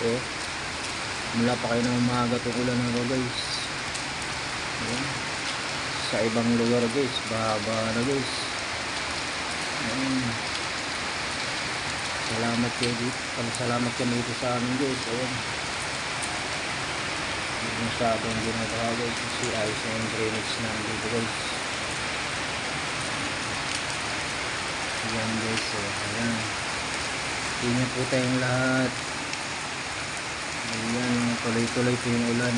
Oh. Mula pa kayo ng umaga itong ulan na to guys. Ayan. Sa ibang lugar guys, baba na guys. Ayan. Salamat kayo dito. Salamat kami dito sa amin guys. Ayan. Masyadong ginagawa guys. Kasi ayos na yung drainage na dito guys. Ayan guys. Oh. Ayan. Ingat po tayong lahat. Ayan. Tuloy-tuloy po yung ulan.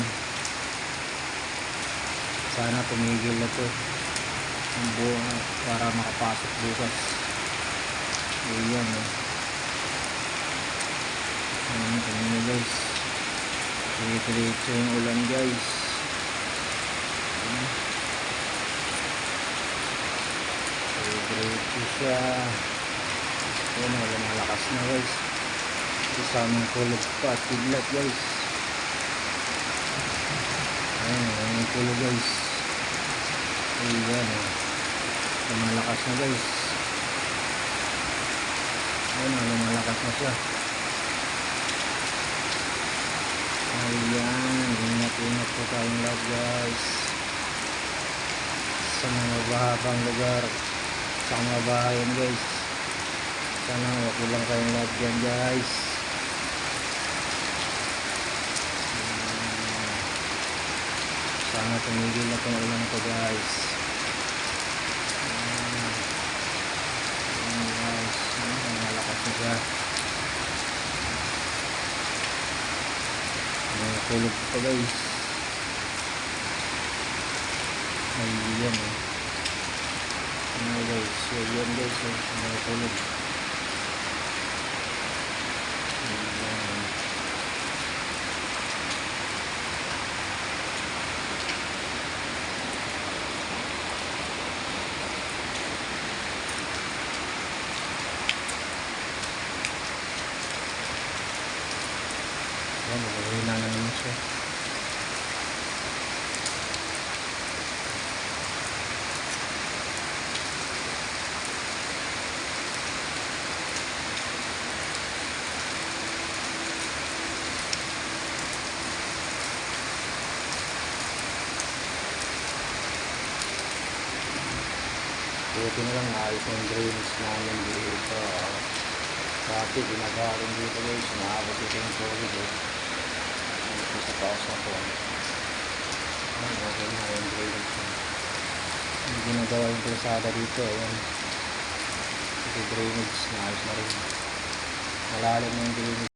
Sana tumigil na to. Ang buo para makapasok bukas. Ayan. Oh. Ayan. Kanina guys. Tuloy-tuloy yung ulan guys. Ayan. Tuloy-tuloy siya. Ayan, wala malakas na guys. Kasamang kulog pa at kidlat guys. Ayan yung kulog guys. Ayan. Lumalakas na guys. Ayan, oh, lumalakas na siya. Ayan, ingat-ingat po tayong lahat guys. Sa mga bahabang lugar. Sa mga bahayan guys. Sana wag kayong lahat dyan guys. Ayan. Sana tumigil na itong ulan ko guys. Ayan. Guys. Ayan, malakas na siya. Ayan, kulog pa guys. Ayan eh. Ayan guys. Ayan guys. Ayan kulog. Ayan. Ayan, mahina na naman siya. Buti na lang ayos yung drainage namin dito. Dati ginagawa rin dito guys, tubig eh. Dito sa taas na po. Ay, okay na yung na. Hindi ginagawa yung kalsada dito. Ayan. Ito drainage na na rin. Malalim yung drainage.